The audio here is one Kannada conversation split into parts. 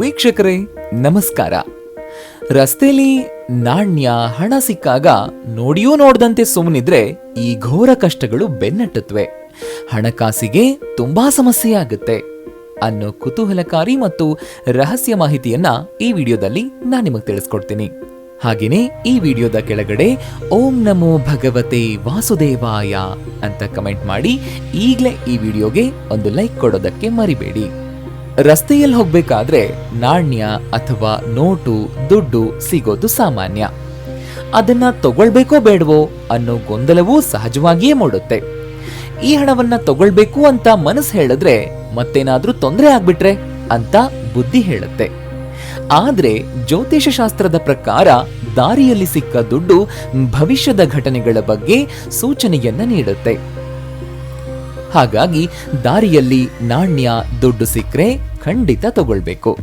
ವೀಕ್ಷಕರೇ, ನಮಸ್ಕಾರ. ರಸ್ತೆಯಲ್ಲಿ ನಾಣ್ಯ, ಹಣ ಸಿಕ್ಕಾಗ ನೋಡಿಯೂ ನೋಡದಂತೆ ಸುಮ್ಮನಿದ್ರೆ ಈ ಘೋರ ಕಷ್ಟಗಳು ಬೆನ್ನಟ್ಟತ್ವೆ. ಹಣಕಾಸಿಗೆ ತುಂಬಾ ಸಮಸ್ಯೆ ಆಗುತ್ತೆ ಅನ್ನೋ ಕುತೂಹಲಕಾರಿ ಮತ್ತು ರಹಸ್ಯ ಮಾಹಿತಿಯನ್ನ ಈ ವಿಡಿಯೋದಲ್ಲಿ ನಾನು ನಿಮಗೆ ತಿಳಿಸ್ಕೊಡ್ತೀನಿ. ಹಾಗೇನೆ ಈ ವಿಡಿಯೋದ ಕೆಳಗಡೆ ಓಂ ನಮೋ ಭಗವತೆ ವಾಸುದೇವಾಯ ಅಂತ ಕಮೆಂಟ್ ಮಾಡಿ ಈಗಲೇ ಈ ವಿಡಿಯೋಗೆ ಒಂದು ಲೈಕ್ ಕೊಡೋದಕ್ಕೆ ಮರಿಬೇಡಿ. ರಸ್ತೆಯಲ್ಲಿ ಹೋಗ್ಬೇಕಾದ್ರೆ ನಾಣ್ಯ ಅಥವಾ ನೋಟು, ದುಡ್ಡು ಸಿಗೋದು ಸಾಮಾನ್ಯ. ಅದನ್ನ ತಗೊಳ್ಬೇಕೋ ಬೇಡವೋ ಅನ್ನೋ ಗೊಂದಲವೂ ಸಹಜವಾಗಿಯೇ ಮೂಡುತ್ತೆ. ಈ ಹಣವನ್ನ ತಗೊಳ್ಬೇಕು ಅಂತ ಮನಸ್ಸು ಹೇಳಿದ್ರೆ ಮತ್ತೇನಾದ್ರೂ ತೊಂದರೆ ಆಗ್ಬಿಟ್ರೆ ಅಂತ ಬುದ್ಧಿ ಹೇಳುತ್ತೆ. ಆದ್ರೆ ಜ್ಯೋತಿಷ ಶಾಸ್ತ್ರದ ಪ್ರಕಾರ ದಾರಿಯಲ್ಲಿ ಸಿಕ್ಕ ದುಡ್ಡು ಭವಿಷ್ಯದ ಘಟನೆಗಳ ಬಗ್ಗೆ ಸೂಚನೆಯನ್ನ ನೀಡುತ್ತೆ. ಹಾಗಾಗಿ ದಾರಿಯಲ್ಲಿ ನಾಣ್ಯ, ದುಡ್ಡು ಸಿಕ್ಕರೆ ಖಂಡಿತ ತಗೊಳ್ಬೇಕು.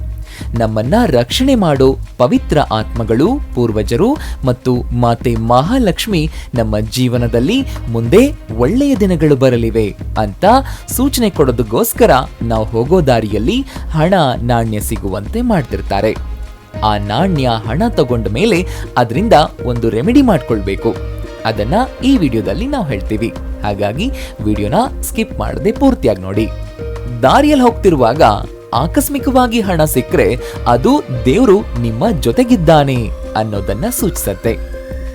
ನಮ್ಮನ್ನ ರಕ್ಷಣೆ ಮಾಡೋ ಪವಿತ್ರ ಆತ್ಮಗಳು, ಪೂರ್ವಜರು ಮತ್ತು ಮಾತೆ ಮಹಾಲಕ್ಷ್ಮಿ ನಮ್ಮ ಜೀವನದಲ್ಲಿ ಮುಂದೆ ಒಳ್ಳೆಯ ದಿನಗಳು ಬರಲಿವೆ ಅಂತ ಸೂಚನೆ ಕೊಡೋದಕ್ಕೋಸ್ಕರ ನಾವು ಹೋಗೋ ದಾರಿಯಲ್ಲಿ ಹಣ, ನಾಣ್ಯ ಸಿಗುವಂತೆ ಮಾಡ್ತಿರ್ತಾರೆ. ಆ ನಾಣ್ಯ, ಹಣ ತಗೊಂಡ ಮೇಲೆ ಅದರಿಂದ ಒಂದು ರೆಮಿಡಿ ಮಾಡ್ಕೊಳ್ಬೇಕು. ಅದನ್ನ ಈ ವಿಡಿಯೋದಲ್ಲಿ ನಾವು ಹೇಳ್ತೀವಿ. ಹಾಗಾಗಿ ವಿಡಿಯೋನ ಸ್ಕಿಪ್ ಮಾಡದೆ ಪೂರ್ತಿಯಾಗಿ ನೋಡಿ. ದಾರಿಯಲ್ಲಿ ಹೋಗ್ತಿರುವಾಗ ಆಕಸ್ಮಿಕವಾಗಿ ಹಣ ಸಿಕ್ಕರೆ ಅದು ದೇವರು ನಿಮ್ಮ ಜೊತೆಗಿದ್ದಾನೆ ಅನ್ನೋದನ್ನ ಸೂಚಿಸತ್ತೆ.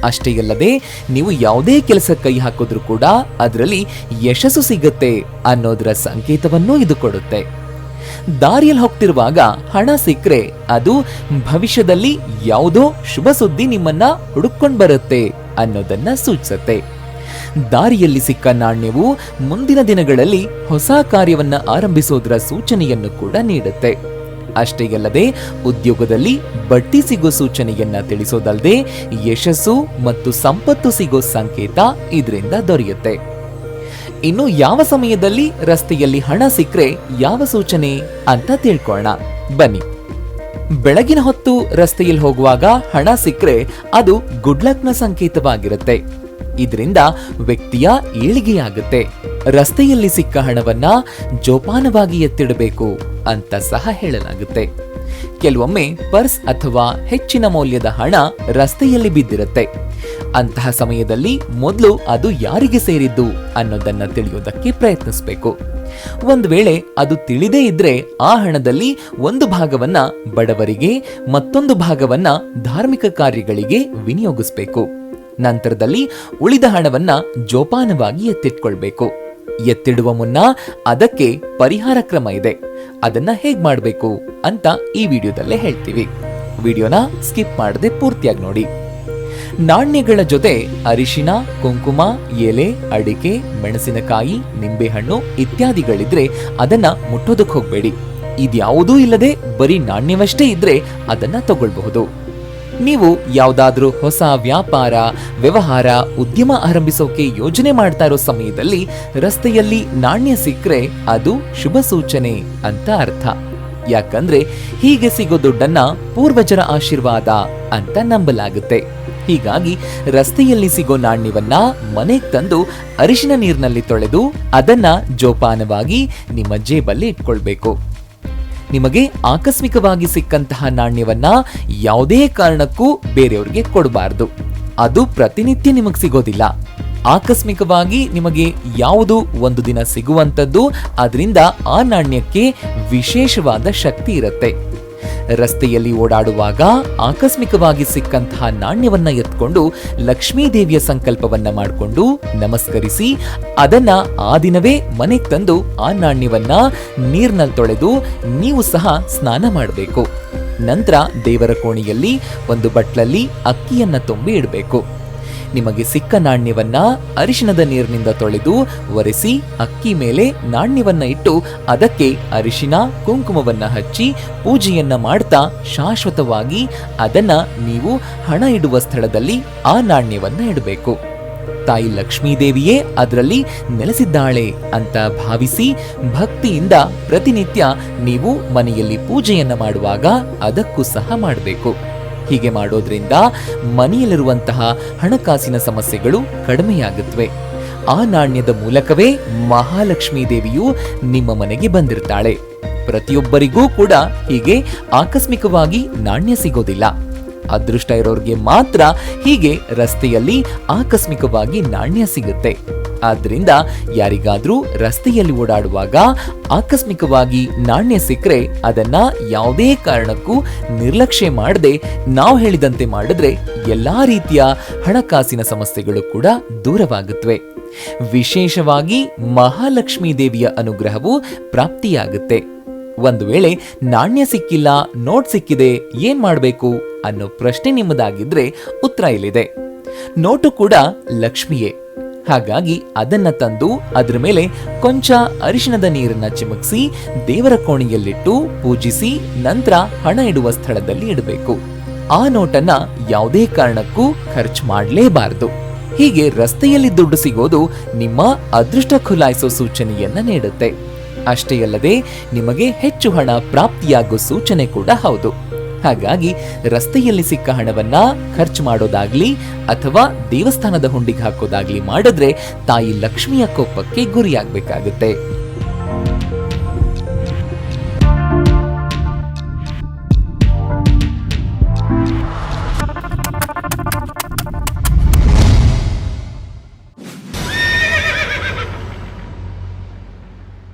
ಅಷ್ಟೇ ಅಲ್ಲದೆ ನೀವು ಯಾವುದೇ ಕೆಲಸ ಕೈ ಹಾಕಿದ್ರೂ ಕೂಡ ಅದರಲ್ಲಿ ಯಶಸ್ಸು ಸಿಗುತ್ತೆ ಅನ್ನೋದರ ಸಂಕೇತವನ್ನು ಇದು ಕೊಡುತ್ತೆ. ದಾರಿಯಲ್ಲಿ ಹೋಗ್ತಿರುವಾಗ ಹಣ ಸಿಕ್ಕರೆ ಅದು ಭವಿಷ್ಯದಲ್ಲಿ ಯಾವುದೋ ಶುಭ ಸುದ್ದಿ ನಿಮ್ಮನ್ನ ಹುಡುಕೊಂಡು ಬರುತ್ತೆ. ಅನ್ನೋದನ್ನ ಸೂಚಿಸುತ್ತೆ. ದಾರಿಯಲ್ಲಿ ಸಿಕ್ಕ ನಾಣ್ಯವು ಮುಂದಿನ ದಿನಗಳಲ್ಲಿ ಹೊಸ ಕಾರ್ಯವನ್ನು ಆರಂಭಿಸೋದರ ಸೂಚನೆಯನ್ನು ಕೂಡ ನೀಡುತ್ತೆ. ಅಷ್ಟೇ ಅಲ್ಲದೆ, ಉದ್ಯೋಗದಲ್ಲಿ ಬಡ್ಡಿ ಸಿಗೋ ಸೂಚನೆಯನ್ನ ತಿಳಿಸೋದಲ್ಲದೆ ಯಶಸ್ಸು ಮತ್ತು ಸಂಪತ್ತು ಸಿಗೋ ಸಂಕೇತ ಇದರಿಂದ ದೊರೆಯುತ್ತೆ. ಇನ್ನು ಯಾವ ಸಮಯದಲ್ಲಿ ರಸ್ತೆಯಲ್ಲಿ ಹಣ ಸಿಕ್ಕರೆ ಯಾವ ಸೂಚನೆ ಅಂತ ತಿಳ್ಕೊಳ್ಳೋಣ ಬನ್ನಿ. ಬೆಳಗಿನ ಹೊತ್ತು ರಸ್ತೆಯಲ್ಲಿ ಹೋಗುವಾಗ ಹಣ ಸಿಕ್ಕರೆ ಅದು ಗುಡ್ ಲಕ್ನ ಸಂಕೇತವಾಗಿರುತ್ತೆ. ಇದರಿಂದ ವ್ಯಕ್ತಿಯ ಏಳಿಗೆಯಾಗುತ್ತೆ. ರಸ್ತೆಯಲ್ಲಿ ಸಿಕ್ಕ ಹಣವನ್ನ ಜೋಪಾನವಾಗಿ ಎತ್ತಿಡಬೇಕು ಅಂತ ಸಹ ಹೇಳಲಾಗುತ್ತೆ. ಕೆಲವೊಮ್ಮೆ ಪರ್ಸ್ ಅಥವಾ ಹೆಚ್ಚಿನ ಮೌಲ್ಯದ ಹಣ ರಸ್ತೆಯಲ್ಲಿ ಬಿದ್ದಿರುತ್ತೆ. ಅಂತಹ ಸಮಯದಲ್ಲಿ ಮೊದಲು ಅದು ಯಾರಿಗೆ ಸೇರಿದ್ದು ಅನ್ನೋದನ್ನ ತಿಳಿಯೋದಕ್ಕೆ ಪ್ರಯತ್ನಿಸಬೇಕು. ಒಂದು ವೇಳೆ ಅದು ತಿಳಿದೇ ಇದ್ರೆ ಆ ಹಣದಲ್ಲಿ ಒಂದು ಭಾಗವನ್ನ ಬಡವರಿಗೆ, ಮತ್ತೊಂದು ಭಾಗವನ್ನ ಧಾರ್ಮಿಕ ಕಾರ್ಯಗಳಿಗೆ ವಿನಿಯೋಗಿಸಬೇಕು. ನಂತರದಲ್ಲಿ ಉಳಿದ ಹಣವನ್ನ ಜೋಪಾನವಾಗಿ ಎತ್ತಿಟ್ಕೊಳ್ಬೇಕು. ಎತ್ತಿಡುವ ಮುನ್ನ ಅದಕ್ಕೆ ಪರಿಹಾರ ಕ್ರಮ ಇದೆ. ಅದನ್ನ ಹೇಗ್ ಮಾಡಬೇಕು ಅಂತ ಈ ವಿಡಿಯೋದಲ್ಲೇ ಹೇಳ್ತೀವಿ. ವಿಡಿಯೋನ ಸ್ಕಿಪ್ ಮಾಡದೆ ಪೂರ್ತಿಯಾಗಿ ನೋಡಿ. ನಾಣ್ಯಗಳ ಜೊತೆ ಅರಿಶಿನ, ಕುಂಕುಮ, ಎಲೆ, ಅಡಿಕೆ, ಮೆಣಸಿನಕಾಯಿ, ನಿಂಬೆಹಣ್ಣು ಇತ್ಯಾದಿಗಳಿದ್ರೆ ಅದನ್ನ ಮುಟ್ಟೋದಕ್ಕೆ ಹೋಗ್ಬೇಡಿ. ಇದ್ಯಾವುದೂ ಇಲ್ಲದೆ ಬರೀ ನಾಣ್ಯವಷ್ಟೇ ಇದ್ರೆ ಅದನ್ನ ತಗೊಳ್ಬಹುದು. ನೀವು ಯಾವುದಾದ್ರೂ ಹೊಸ ವ್ಯಾಪಾರ, ವ್ಯವಹಾರ, ಉದ್ಯಮ ಆರಂಭಿಸೋಕೆ ಯೋಜನೆ ಮಾಡ್ತಾ ಇರೋ ಸಮಯದಲ್ಲಿ ರಸ್ತೆಯಲ್ಲಿ ನಾಣ್ಯ ಸಿಕ್ಕರೆ ಅದು ಶುಭ ಸೂಚನೆ ಅಂತ ಅರ್ಥ. ಯಾಕಂದ್ರೆ ಹೀಗೆ ಸಿಗೋ ದುಡ್ಡನ್ನ ಪೂರ್ವಜರ ಆಶೀರ್ವಾದ ಅಂತ ನಂಬಲಾಗುತ್ತೆ. ಹೀಗಾಗಿ ರಸ್ತೆಯಲ್ಲಿ ಸಿಗೋ ನಾಣ್ಯವನ್ನ ಮನೆಗೆ ತಂದು ಅರಿಶಿನ ನೀರಿನಲ್ಲಿ ತೊಳೆದು ಅದನ್ನ ಜೋಪಾನವಾಗಿ ನಿಮ್ಮ ಜೇಬಲ್ಲಿ ಇಟ್ಕೊಳ್ಬೇಕು. ನಿಮಗೆ ಆಕಸ್ಮಿಕವಾಗಿ ಸಿಕ್ಕಂತಹ ನಾಣ್ಯವನ್ನ ಯಾವುದೇ ಕಾರಣಕ್ಕೂ ಬೇರೆಯವರಿಗೆ ಕೊಡಬಾರ್ದು. ಅದು ಪ್ರತಿನಿತ್ಯ ನಿಮಗೆ ಸಿಗೋದಿಲ್ಲ. ಆಕಸ್ಮಿಕವಾಗಿ ನಿಮಗೆ ಯಾವುದು ಒಂದು ದಿನ ಸಿಗುವಂಥದ್ದು ಅದರಿಂದ ಆ ನಾಣ್ಯಕ್ಕೆ ವಿಶೇಷವಾದ ಶಕ್ತಿ ಇರುತ್ತೆ. ರಸ್ತೆಯಲ್ಲಿ ಓಡಾಡುವಾಗ ಆಕಸ್ಮಿಕವಾಗಿ ಸಿಕ್ಕಂತಹ ನಾಣ್ಯವನ್ನ ಎತ್ಕೊಂಡು ಲಕ್ಷ್ಮೀದೇವಿಯ ಸಂಕಲ್ಪವನ್ನ ಮಾಡಿಕೊಂಡು ನಮಸ್ಕರಿಸಿ, ಅದನ್ನ ಆ ದಿನವೇ ಮನೆಗೆ ತಂದು ಆ ನಾಣ್ಯವನ್ನ ನೀರ್ನಲ್ಲಿ ತೊಳೆದು ನೀವು ಸಹ ಸ್ನಾನ ಮಾಡಬೇಕು. ನಂತರ ದೇವರ ಕೋಣೆಯಲ್ಲಿ ಒಂದು ಬಟ್ಲಲ್ಲಿ ಅಕ್ಕಿಯನ್ನ ತುಂಬಿ ಇಡಬೇಕು. ನಿಮಗೆ ಸಿಕ್ಕ ನಾಣ್ಯವನ್ನ ಅರಿಶಿಣದ ನೀರಿನಿಂದ ತೊಳೆದು ಒರೆಸಿ, ಅಕ್ಕಿ ಮೇಲೆ ನಾಣ್ಯವನ್ನ ಇಟ್ಟು ಅದಕ್ಕೆ ಅರಿಶಿನ ಕುಂಕುಮವನ್ನ ಹಚ್ಚಿ ಪೂಜೆಯನ್ನ ಮಾಡ್ತಾ ಶಾಶ್ವತವಾಗಿ ಅದನ್ನ ನೀವು ಹಣ ಇಡುವ ಸ್ಥಳದಲ್ಲಿ ಆ ನಾಣ್ಯವನ್ನ ಇಡಬೇಕು. ತಾಯಿ ಲಕ್ಷ್ಮೀದೇವಿಯೇ, ಅದರಲ್ಲಿ ನೆಲೆಸಿದ್ದಾಳೆ ಅಂತ ಭಾವಿಸಿ ಭಕ್ತಿಯಿಂದ ಪ್ರತಿನಿತ್ಯ ನೀವು ಮನೆಯಲ್ಲಿ ಪೂಜೆಯನ್ನ ಮಾಡುವಾಗ ಅದಕ್ಕೂ ಸಹ ಮಾಡಬೇಕು. ಹೀಗೆ ಮಾಡೋದ್ರಿಂದ ಮನೆಯಲ್ಲಿರುವಂತಹ ಹಣಕಾಸಿನ ಸಮಸ್ಯೆಗಳು ಕಡಿಮೆಯಾಗುತ್ತವೆ. ಆ ನಾಣ್ಯದ ಮೂಲಕವೇ ಮಹಾಲಕ್ಷ್ಮೀ ದೇವಿಯು ನಿಮ್ಮ ಮನೆಗೆ ಬಂದಿರ್ತಾಳೆ. ಪ್ರತಿಯೊಬ್ಬರಿಗೂ ಕೂಡ ಹೀಗೆ ಆಕಸ್ಮಿಕವಾಗಿ ನಾಣ್ಯ ಸಿಗೋದಿಲ್ಲ. ಅದೃಷ್ಟ ಇರೋರಿಗೆ ಮಾತ್ರ ಹೀಗೆ ರಸ್ತೆಯಲ್ಲಿ ಆಕಸ್ಮಿಕವಾಗಿ ನಾಣ್ಯ ಸಿಗುತ್ತೆ. ಆದ್ರಿಂದ ಯಾರಿಗಾದ್ರೂ ರಸ್ತೆಯಲ್ಲಿ ಓಡಾಡುವಾಗ ಆಕಸ್ಮಿಕವಾಗಿ ನಾಣ್ಯ ಸಿಕ್ಕರೆ ಅದನ್ನ ಯಾವುದೇ ಕಾರಣಕ್ಕೂ ನಿರ್ಲಕ್ಷ್ಯ ಮಾಡದೆ ನಾವು ಹೇಳಿದಂತೆ ಮಾಡಿದ್ರೆ ಎಲ್ಲಾ ರೀತಿಯ ಹಣಕಾಸಿನ ಸಮಸ್ಯೆಗಳು ಕೂಡ ದೂರವಾಗುತ್ತವೆ ವಿಶೇಷವಾಗಿ ಮಹಾಲಕ್ಷ್ಮೀ ದೇವಿಯ ಅನುಗ್ರಹವು ಪ್ರಾಪ್ತಿಯಾಗುತ್ತೆ. ಒಂದು ವೇಳೆ ನಾಣ್ಯ ಸಿಕ್ಕಿಲ್ಲ, ನೋಟ್ ಸಿಕ್ಕಿದೆ, ಏನ್ ಮಾಡಬೇಕು? ಅನ್ನೋ ಪ್ರಶ್ನೆ ನಿಮ್ಮದಾಗಿದ್ರೆ ಉತ್ತರ ಇಲ್ಲಿದೆ. ನೋಟು ಕೂಡ ಲಕ್ಷ್ಮಿಯೇ. ಹಾಗಾಗಿ ಅದನ್ನ ತಂದು ಅದರ ಮೇಲೆ ಕೊಂಚ ಅರಿಶಿಣದ ನೀರನ್ನ ಚಿಮುಕಿಸಿ ದೇವರ ಕೋಣೆಯಲ್ಲಿಟ್ಟು ಪೂಜಿಸಿ ನಂತರ ಹಣ ಇಡುವ ಸ್ಥಳದಲ್ಲಿ ಇಡಬೇಕು. ಆ ನೋಟನ್ನ ಯಾವುದೇ ಕಾರಣಕ್ಕೂ ಖರ್ಚು ಮಾಡಲೇಬಾರದು. ಹೀಗೆ ರಸ್ತೆಯಲ್ಲಿ ದುಡ್ಡು ಸಿಗೋದು ನಿಮ್ಮ ಅದೃಷ್ಟ ಖುಲಾಯಿಸೋ ಸೂಚನೆಯನ್ನ ನೀಡುತ್ತೆ. ಅಷ್ಟೇ ಅಲ್ಲದೆ ನಿಮಗೆ ಹೆಚ್ಚು ಹಣ ಪ್ರಾಪ್ತಿಯಾಗೋ ಸೂಚನೆ ಕೂಡ ಹೌದು. ಹಾಗಾಗಿ ರಸ್ತೆಯಲ್ಲಿ ಸಿಕ್ಕ ಹಣವನ್ನ ಖರ್ಚು ಮಾಡೋದಾಗ್ಲಿ ಅಥವಾ ದೇವಸ್ಥಾನದ ಹುಂಡಿಗೆ ಹಾಕೋದಾಗ್ಲಿ ಮಾಡಿದ್ರೆ ತಾಯಿ ಲಕ್ಷ್ಮಿಯ ಕೋಪಕ್ಕೆ ಗುರಿಯಾಗಬೇಕಾಗುತ್ತೆ.